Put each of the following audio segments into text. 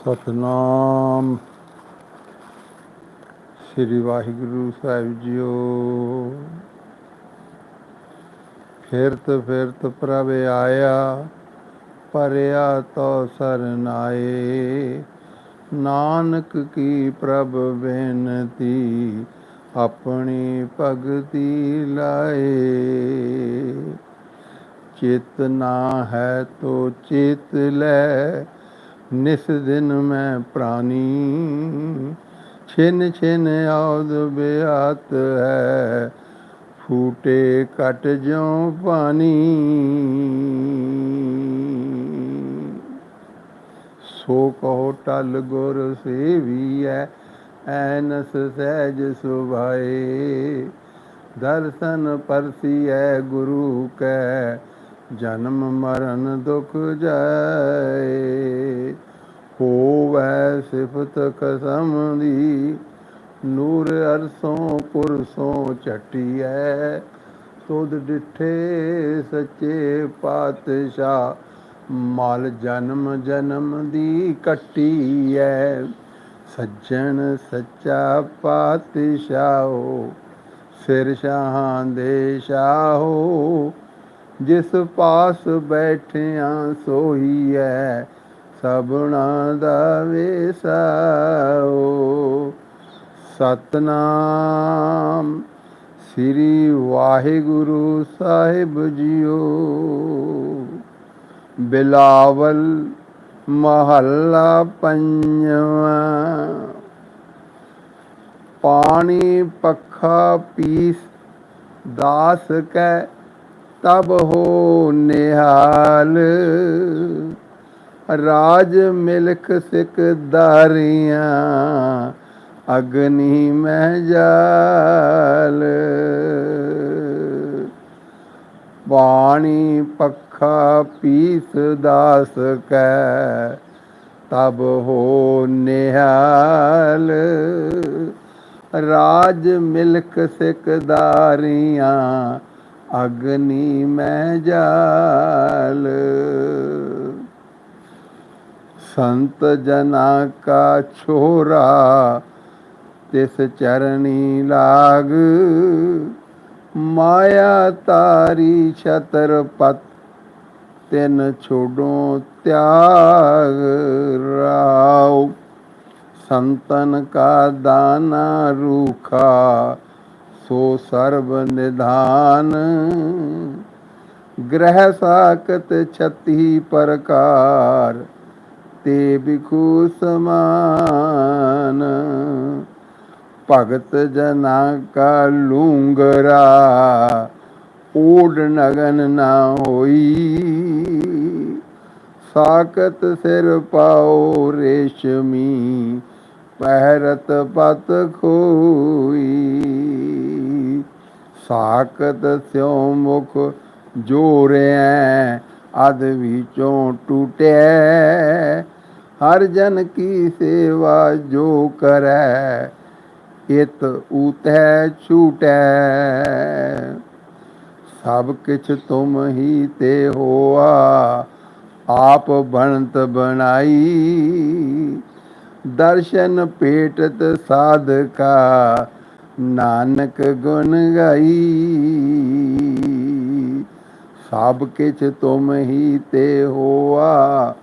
ਸਤਨਾਮ। ਸ੍ਰੀ ਵਾਹਿਗੁਰੂ ਸਾਹਿਬ ਜੀਓ। ਫਿਰਤ ਫਿਰਤ ਪ੍ਰਭ ਆਇਆ, ਪਰਿਆ ਤੋ ਸਰਨਾਏ ਨਾਨਕ ਕੀ ਪ੍ਰਭ ਬੇਨਤੀ, ਆਪਣੀ ਭਗਤੀ ਲਾਏ। ਚਿਤ ਨਾ ਹੈ ਤੋ ਚੇਤ ਲੈ ਨਿਸ ਦਿਨ ਮੈਂ ਪ੍ਰਾਨੀ। ਛਿਨ ਛਿਨ ਆਉਦ ਬਿਆਤ ਹੈ, ਫੂਟੇ ਕਟ ਜਿਉ ਪਾਣੀ ਸੋ ਕਹੋ ਟਲ ਗੁਰ ਸੇਵੀਐ, ਐਨਸ ਸਹਿਜ ਸੁਭਾਏ। ਦਰਸ਼ਨ ਪਰਸੀ ਪਰਸੀਐ ਗੁਰੂ ਕੈ, ਜਨਮ ਮਰਨ ਦੁਖ ਜਾਏ। ਹੋਵੈ ਸਿਫਤ ਕਸਮ ਦੀ, ਨੂਰ ਅਰਸੋਂ ਪੁਰਸੋਂ ਚਟੀਐ ਤੁਧ ਡਿਠੇ ਸੱਚੇ ਪਾਤਸ਼ਾਹ, ਮਾਲ ਜਨਮ ਜਨਮ ਦੀ ਕੱਟੀ ਐ ਸੱਜਣ ਸੱਚਾ ਪਾਤਸ਼ਾਹੋ, ਸਿਰ ਸ਼ਾਹਾਂ ਦੇ ਸ਼ਾਹੋ। ਜਿਸ ਪਾਸ ਬੈਠਿਆਂ ਸੋਈ ਐ ਸਭਨਾ ਦਾ ਵੇਸਾਓ। ਸਤਨਾਮ ਸ੍ਰੀ ਵਾਹਿਗੁਰੂ ਸਾਹਿਬ ਜੀਓ। ਬਿਲਾਵਲ ਮਹੱਲਾ ਪੰਜਵਾਂ। ਪਾਣੀ ਪੱਖਾ ਪੀਸ ਦਾਸ ਕੈ, ਤਬ ਹੋ ਨਿਹਾਲ। ਰਾਜ ਮਿਲਖ ਸਿਕ ਦਾਰੀਆਂ ਅਗਨੀ ਮਹਿ ਜਾਲ। ਬਾਣੀ ਪੱਖਾ ਪੀਸ ਦਾਸ ਕੈ, ਤਬ ਹੋ ਨਿਹਾਲ। ਰਾਜ ਮਿਲਕ ਸਿਕਦਾਰੀਆਂ ਅਗਨੀ ਮੈਂ ਜਾਲ। ਸੰਤ ਜਨਾ ਕਾ ਛੋਰਾ, ਤਿਸ ਚਰਣੀ ਲਾਗ। ਮਾਇਆ ਤਾਰੀ ਛਤਰਪਤ ਤਿਨ ਛੋਡੋ ਤਿਆਗ ਰਾਉ। ਸੰਤਨ ਕਾ ਦਾਨਾ ਰੂਖਾ, ਸੋ ਸਰਬ ਨਿਧਾਨ। ਗ੍ਰਹਿ ਸਾਕਤ ਛਤੀ ਪ੍ਰਕਾਰ ਤੇ ਬਿਖੂ ਸਮਾਨ। ਭਗਤ ਜਨਾ ਕਾ ਲੂੰਗਰਾ ਓਡ ਨਗਨ ਨਾ ਹੋਈ। ਸਾਕਤ ਸਿਰ ਪਾਓ ਰੇਸ਼ਮੀ, ਪਹਿਰਤ ਪਤ ਖੋਈ। ਸਾਕਤ ਸਿਉ ਮੁਖ ਜੋਰਿਆ ਅਦ ਵਿਚੋਂ ਟੂਟੈ। ਹਰ ਜਨ ਕੀ ਸੇਵਾ ਜੋ ਕਰੈ, ਇਤ ਉਤੈ ਛੂਟੈ। ਸਭ ਕਿਛ ਤੁਮ ਹੀ ਤੇ ਹੋਆ, ਆਪ ਬਣਤ ਬਣਾਈ। ਦਰਸ਼ਨ ਭੇਟਤ ਸਾਧਕਾ, ਨਾਨਕ ਗੁਣ ਗਾਈ। ਸਭ ਕਿਛ ਤੁਮ ਹੀ ਤੇ ਹੋਆ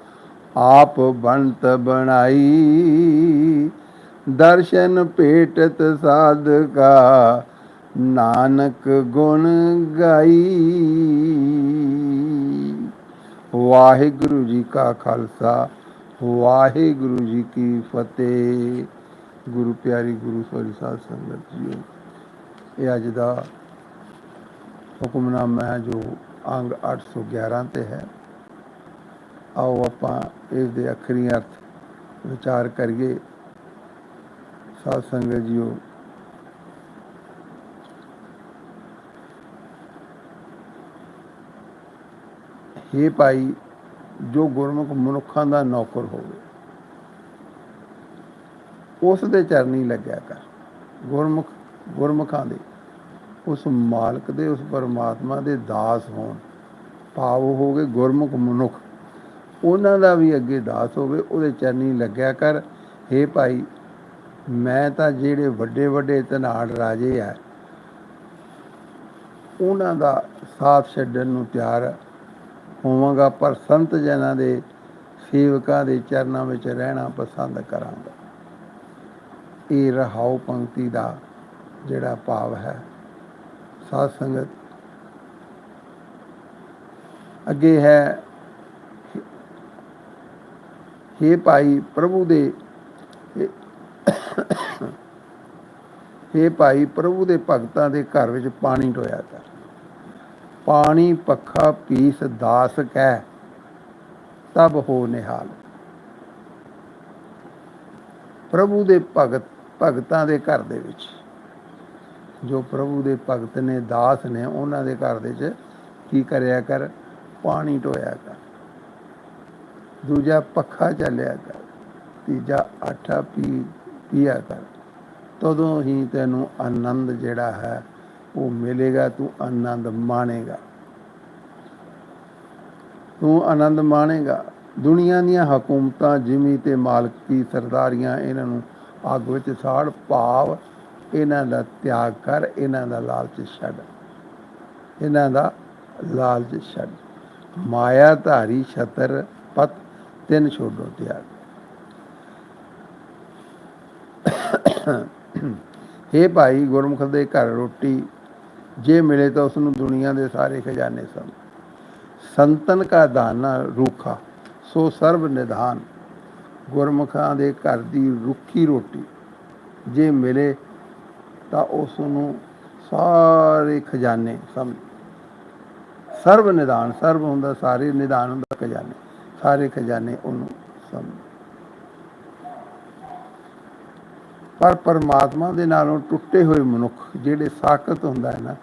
ਆਪ ਬਣਤ ਬਣਾਈ। ਦਰਸ਼ਨ ਭੇਟਤ ਸਾਧਕਾ, ਨਾਨਕ ਗੁਣ ਗਾਈ। ਵਾਹਿਗੁਰੂ ਜੀ ਕਾ ਖਾਲਸਾ, ਵਾਹਿਗੁਰੂ ਜੀ ਕੀ ਫਤਿਹ। ਗੁਰੂ ਪਿਆਰੀ ਗੁਰੂ ਸੋਰੀ ਸਾਧ ਸੰਗਤ ਜੀਓ, ਇਹ ਅੱਜ ਦਾ ਹੁਕਮਨਾਮਾ ਹੈ ਜੋ ਅੰਗ 811 ਤੇ ਹੈ। ਆਓ ਆਪਾਂ ਇਸ ਦੇ ਅਖਰੀ ਅਰਥ ਵਿਚਾਰ ਕਰੀਏ। ਸਾਧ ਸੰਗਤ ਜੀਓ। ਇਹ ਭਾਈ, ਜੋ ਗੁਰਮੁਖ ਮਨੁੱਖਾਂ ਦਾ ਨੌਕਰ ਹੋਵੇ, ਉਸ ਦੇ ਚਰਨੀ ਲੱਗਿਆ ਕਰ। ਗੁਰਮੁਖ, ਗੁਰਮੁਖਾਂ ਦੇ, ਉਸ ਮਾਲਕ ਦੇ, ਉਸ ਪਰਮਾਤਮਾ ਦੇ ਦਾਸ ਹੋਣ। ਭਾਵ ਹੋ ਗਏ ਗੁਰਮੁਖ ਮਨੁੱਖ। ਉਹਨਾਂ ਦਾ ਵੀ ਅੱਗੇ ਦਾਸ ਹੋਵੇ, ਉਹਦੇ ਚਰਨੀ ਲੱਗਿਆ ਕਰ। ਹੇ ਭਾਈ, ਮੈਂ ਤਾਂ ਜਿਹੜੇ ਵੱਡੇ ਵੱਡੇ ਤਨਾੜ ਰਾਜੇ ਆ, ਉਹਨਾਂ ਦਾ ਸਾਥ ਛੱਡਣ ਨੂੰ ਤਿਆਰ ਹੋਵਾਂਗਾ, ਪਰ ਸੰਤ ਜਨਾਂ ਦੇ ਸੇਵਕਾਂ ਦੇ ਚਰਨਾਂ ਵਿੱਚ ਰਹਿਣਾ ਪਸੰਦ ਕਰਾਂਗਾ। ਇਹ ਰਹਾਉ ਪੰਕਤੀ ਦਾ ਜਿਹੜਾ ਭਾਵ ਹੈ, ਸਾਧ ਸੰਗਤ, ਅੱਗੇ ਹੈ ਹੇ ਭਾਈ ਪ੍ਰਭੂ ਦੇ ਹੇ ਭਾਈ ਪ੍ਰਭੂ ਦੇ ਭਗਤਾਂ ਦੇ ਘਰ ਵਿੱਚ ਪਾਣੀ ਢੋਇਆ ਕਰ। ਪਾਣੀ, ਪੱਖਾ, ਪੀਸ, ਦਾਸ ਕਹਿ ਤਬ ਹੋ ਨਿਹਾਲ। ਪ੍ਰਭੂ ਦੇ ਭਗਤ, ਭਗਤਾਂ ਦੇ ਘਰ ਦੇ ਵਿੱਚ, ਜੋ ਪ੍ਰਭੂ ਦੇ ਭਗਤ ਨੇ, ਦਾਸ ਨੇ, ਉਹਨਾਂ ਦੇ ਘਰ ਦੇ ਵਿੱਚ ਕੀ ਕਰਿਆ ਕਰ? ਪਾਣੀ ਢੋਇਆ ਕਰ। ਦੂਜਾ ਪੱਖਾ ਚੱਲਿਆ ਕਰ, ਤੀਜਾ ਆਟਾ ਪੀ, ਪੀਆ ਕਰ। ਤਦੋਂ ਹੀ ਤੈਨੂੰ ਆਨੰਦ ਜਿਹੜਾ ਹੈ, ਉਹ ਮਿਲੇਗਾ, ਤੂੰ ਆਨੰਦ ਮਾਣੇਗਾ। ਤੂੰ ਆਨੰਦ ਮਾਣੇਗਾ। ਦੁਨੀਆ ਦੀਆਂ ਹਕੂਮਤਾਂ ਜਿਮੀ ਤੇ ਮਾਲਕੀ ਸਰਦਾਰੀਆਂ, ਇਹਨਾਂ ਨੂੰ ਅੱਗ ਵਿੱਚ ਸਾੜ, ਭਾਵ ਇਹਨਾਂ ਦਾ ਤਿਆਗ ਕਰ, ਇਹਨਾਂ ਦਾ ਲਾਲਚ ਛੱਡ। ਇਹਨਾਂ ਦਾ ਲਾਲਚ ਛੱਡ। ਮਾਇਆ ਧਾਰੀ ਛਤਰ ਪਤ ਤਿੰਨ ਛੋਡੋ ਤਿਆਗ हे ਭਾਈ ਗੁਰਮੁਖ ਦੇ ਘਰ ਰੋਟੀ ਜੇ ਮਿਲੇ ਤਾਂ ਉਸ ਨੂੰ ਦੁਨੀਆ ਦੇ ਸਾਰੇ ਖਜ਼ਾਨੇ ਸਨ। ਸੰਤਨ ਕਾ ਦਾਨਾ ਰੂਖਾ, ਸੋ ਸਰਬ ਨਿਧਾਨ। ਗੁਰਮੁਖਾਂ ਦੇ ਘਰ ਦੀ ਰੁੱਖੀ ਰੋਟੀ ਜੇ ਮਿਲੇ ਤਾਂ ਉਸ ਨੂੰ ਸਾਰੇ ਖਜ਼ਾਨੇ ਸਮਝ ਸਰਬ ਨਿਧਾਨ, ਸਰਬ ਹੁੰਦਾ, ਸਾਰੇ ਨਿਦਾਨ ਹੁੰਦਾ ਖਜ਼ਾਨੇ। ਸਾਰੇ ਖਜ਼ਾਨੇ ਉਹਨੂੰ ਸਮਝ। ਪਰ ਪਰਮਾਤਮਾ ਦੇ ਨਾਲੋਂ ਟੁੱਟੇ ਹੋਏ ਮਨੁੱਖ ਜਿਹੜੇ ਸਾਖਤ ਹੁੰਦਾ ਹੈ ਨਾ,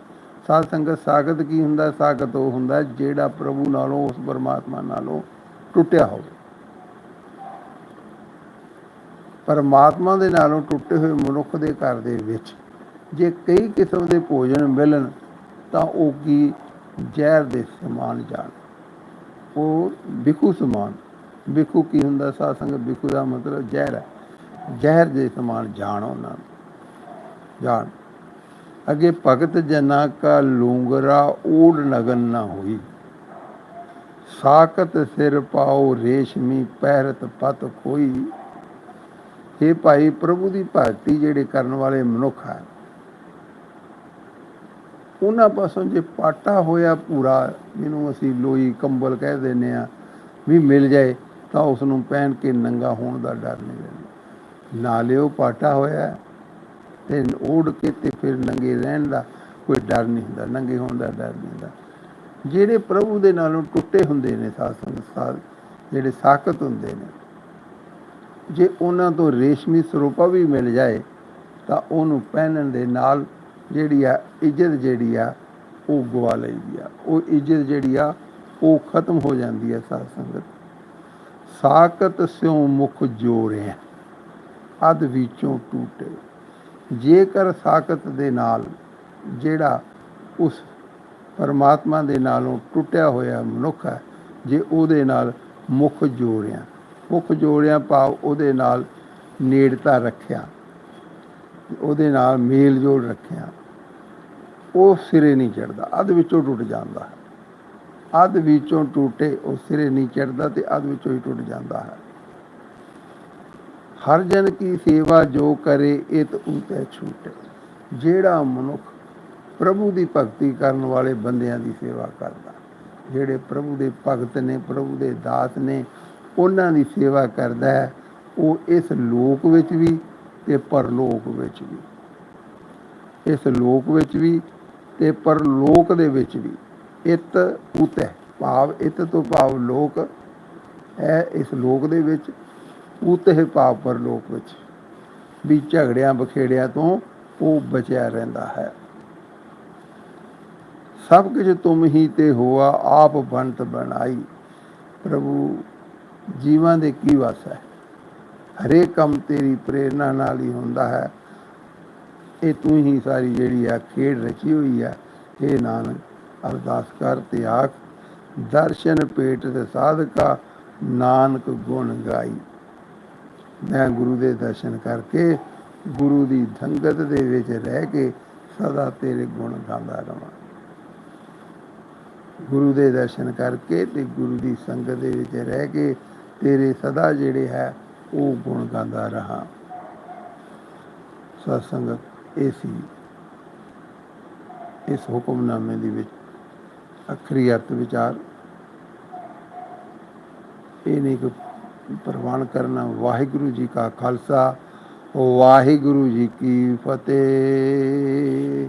ਸਾਧ ਸੰਗਤ ਸਾਖਤ ਕੀ ਹੁੰਦਾ? ਸਾਖਤ ਉਹ ਹੁੰਦਾ ਜਿਹੜਾ ਪ੍ਰਭੂ ਨਾਲੋਂ, ਉਸ ਪਰਮਾਤਮਾ ਨਾਲੋਂ ਟੁੱਟਿਆ ਹੋਵੇ। ਪਰਮਾਤਮਾ ਦੇ ਨਾਲੋਂ ਟੁੱਟੇ ਹੋਏ ਮਨੁੱਖ ਦੇ ਘਰ ਦੇ ਵਿੱਚ ਜੇ ਕਈ ਕਿਸਮ ਦੇ ਭੋਜਨ ਮਿਲਣ ਤਾਂ ਉਹ ਕੀ ਜ਼ਹਿਰ ਦੇ ਸਮਾਨ ਜਾਣ। ਉਹ ਬਿਖੂ ਸਮਾਨ। ਬਿਖੂ ਕੀ ਹੁੰਦਾ? ਸਾਧ ਸੰਗਤ ਬਿਖੂ ਦਾ ਮਤਲਬ ਜ਼ਹਿਰ ਹੈ। ਜ਼ਹਿਰ ਦੇ ਸਮਾਨ ਜਾਣ ਉਹਨਾਂ ਨੂੰ। ਜਾਣ। ਅਗੇ ਭਗਤ ਜਨਾ ਕਾ ਲੂੰਗਰਾ ਊੜ ਨਗਨ ਨਾ ਹੋਈ। ਸਾਕਤ ਸਿਰ ਪਾਓ ਰੇਸ਼ਮੀ ਪਹਿਰਤ ਪਤ ਕੋਈ ਇਹ ਭਾਈ ਪ੍ਰਭੂ ਦੀ ਭਗਤੀ ਜਿਹੜੇ ਕਰਨ ਵਾਲੇ ਮਨੁੱਖ ਹਨ। ਉਹਨਾਂ ਪਾਸੋਂ ਜੇ ਪਾਟਾ ਹੋਇਆ ਪੂਰਾ, ਜਿਹਨੂੰ ਅਸੀਂ ਲੋਈ ਕੰਬਲ ਕਹਿ ਦਿੰਦੇ ਆ ਵੀ ਮਿਲ ਜਾਏ, ਤਾਂ ਉਸ ਨੂੰ ਪਹਿਨ ਕੇ ਨੰਗਾ ਹੋਣ ਦਾ ਡਰ ਨਹੀਂ ਰਹਿੰਦਾ। ਨਾਲੇ ਉਹ ਪਾਟਾ ਹੋਇਆ, ਤੇ ਓੜ ਕੇ ਤੇ ਫਿਰ ਨੰਗੇ ਰਹਿਣ ਦਾ ਕੋਈ ਡਰ ਨਹੀਂ ਹੁੰਦਾ, ਨੰਗੇ ਹੋਣ ਦਾ ਡਰ ਨਹੀਂ ਹੁੰਦਾ। ਜਿਹੜੇ ਪ੍ਰਭੂ ਦੇ ਨਾਲੋਂ ਟੁੱਟੇ ਹੁੰਦੇ ਨੇ ਸਾਧ ਸੰਸਾਰ ਜਿਹੜੇ ਸਾਖਤ ਹੁੰਦੇ ਨੇ, ਜੇ ਉਹਨਾਂ ਤੋਂ ਰੇਸ਼ਮੀ ਸਰੂਪਾ ਵੀ ਮਿਲ ਜਾਏ, ਤਾਂ ਉਹਨੂੰ ਪਹਿਨਣ ਦੇ ਨਾਲ ਜਿਹੜੀ ਆ, ਇੱਜ਼ਤ ਜਿਹੜੀ ਆ, ਉਹ ਗਵਾ ਲਈਦੀ ਆ। ਉਹ ਇੱਜ਼ਤ ਜਿਹੜੀ ਆ, ਉਹ ਖਤਮ ਹੋ ਜਾਂਦੀ ਹੈ ਸਾਧ ਸੰਗਤ। ਸਾਕਤ ਸਿਉ ਮੁਖ ਜੋੜਿਆ, ਅਧ ਵਿੱਚੋਂ ਟੂਟੇ। ਜੇਕਰ ਸਾਕਤ ਦੇ ਨਾਲ ਜਿਹੜਾ ਉਸ ਪਰਮਾਤਮਾ ਦੇ ਨਾਲੋਂ ਟੁੱਟਿਆ ਹੋਇਆ ਮਨੁੱਖ ਹੈ ਜੇ ਉਹਦੇ ਨਾਲ ਮੁਖ ਜੋੜਿਆ ਮੁਖ ਜੋੜਿਆ ਭਾਵ ਉਹਦੇ ਨਾਲ ਨੇੜਤਾ ਰੱਖਿਆ। ਉਹਦੇ ਨਾਲ ਮੇਲ ਜੋੜ ਰੱਖਿਆ। ਉਹ ਸਿਰੇ ਨਹੀਂ ਚੜਦਾ ਅੱਧ ਵਿੱਚੋਂ ਟੁੱਟ ਜਾਂਦਾ ਹੈ। ਅੱਧ ਵਿੱਚੋਂ ਟੁੱਟੇ, ਉਹ ਸਿਰੇ ਨਹੀਂ ਚੜਦਾ ਤੇ ਅੱਧ ਵਿੱਚੋਂ ਹੀ ਟੁੱਟ ਜਾਂਦਾ ਹੈ। ਹਰ ਜਨ ਕੀ ਸੇਵਾ ਜੋ ਕਰੇ ਇਤ ਉਤੇ ਛੂਟੇ। ਜਿਹੜਾ ਮਨੁੱਖ ਪ੍ਰਭੂ ਦੀ ਭਗਤੀ ਕਰਨ ਵਾਲੇ ਬੰਦਿਆਂ ਦੀ ਸੇਵਾ ਕਰਦਾ, ਜਿਹੜੇ ਪ੍ਰਭੂ ਦੇ ਭਗਤ ਨੇ, ਪ੍ਰਭੂ ਦੇ ਦਾਸ ਨੇ, ਉਹਨਾਂ ਦੀ ਸੇਵਾ ਕਰਦਾ ਹੈ, ਉਹ ਇਸ ਲੋਕ ਵਿੱਚ ਵੀ ਤੇ ਪਰਲੋਕ ਵਿੱਚ ਵੀ। ਇਸ ਲੋਕ ਵਿੱਚ ਵੀ ਤੇ ਪਰਲੋਕ ਦੇ ਵਿੱਚ ਵੀ। ਇਤ ਹੈ। ਭਾਵ ਇਤ ਤੋਂ ਭਾਵ ਲੋਕ ਹੈ ਇਸ ਲੋਕ ਦੇ ਵਿੱਚ। ਉਤ ਉਤਹਿ ਭਾਵ ਪਰਲੋਕ ਵਿੱਚ। ਵੀ ਝਗੜਿਆਂ ਬਖੇੜਿਆਂ ਤੋਂ ਉਹ ਬਚਿਆ ਰਹਿੰਦਾ ਹੈ। ਸਭ ਕੁਝ ਤੁਮ ਹੀ ਤੇ ਹੋਆ, ਆਪ ਬੰਤ ਬਣਾਈ। ਪ੍ਰਭੂ, ਜੀਵਾਂ ਦੇ ਕੀ ਵਸ ਹੈ? ਹਰੇਕ ਕੰਮ ਤੇਰੀ ਪ੍ਰੇਰਣਾ ਨਾਲ ਹੀ ਹੁੰਦਾ ਹੈ। ਇਹ ਤੂੰ ਹੀ ਸਾਰੀ ਜਿਹੜੀ ਆ ਖੇਡ ਰਚੀ ਹੋਈ ਹੈ ਇਹ ਨਾਨਕ, ਅਰਦਾਸ ਕਰ ਤੇ ਆਖ, ਦਰਸ਼ਨ ਪੇਟ ਤੇ ਸਾਧਕਾ, ਨਾਨਕ ਗੁਣ ਗਾਈ। ਮੈਂ ਗੁਰੂ ਦੇ ਦਰਸ਼ਨ ਕਰਕੇ ਗੁਰੂ ਦੀ ਸੰਗਤ ਦੇ ਵਿੱਚ ਰਹਿ ਕੇ ਸਦਾ ਤੇਰੇ ਗੁਣ ਗਾਉਂਦਾ ਰਵਾਂ। ਗੁਰੂ ਦੇ ਦਰਸ਼ਨ ਕਰਕੇ ਤੇ ਗੁਰੂ ਦੀ ਸੰਗਤ ਦੇ ਵਿੱਚ ਰਹਿ ਕੇ ਤੇਰੇ ਸਦਾ ਜਿਹੜੇ ਹੈ ਉਹ ਗੁਣ ਗਾਉਂਦਾ ਰਹਾ। ਸਤ ਸੰਗਤ ਇਹ ਸੀ ਇਸ ਹੁਕਮਨਾਮੇ ਦੇ ਵਿੱਚ ਅਖਰੀ ਅਰਥ ਵਿਚਾਰ। ਇਹ ਨਹੀਂ ਕਿ ਪ੍ਰਵਾਨ ਕਰਨਾ, ਵਾਹਿਗੁਰੂ ਜੀ ਕਾ ਖਾਲਸਾ, ਵਾਹਿਗੁਰੂ ਜੀ ਕੀ ਫਤਿਹ।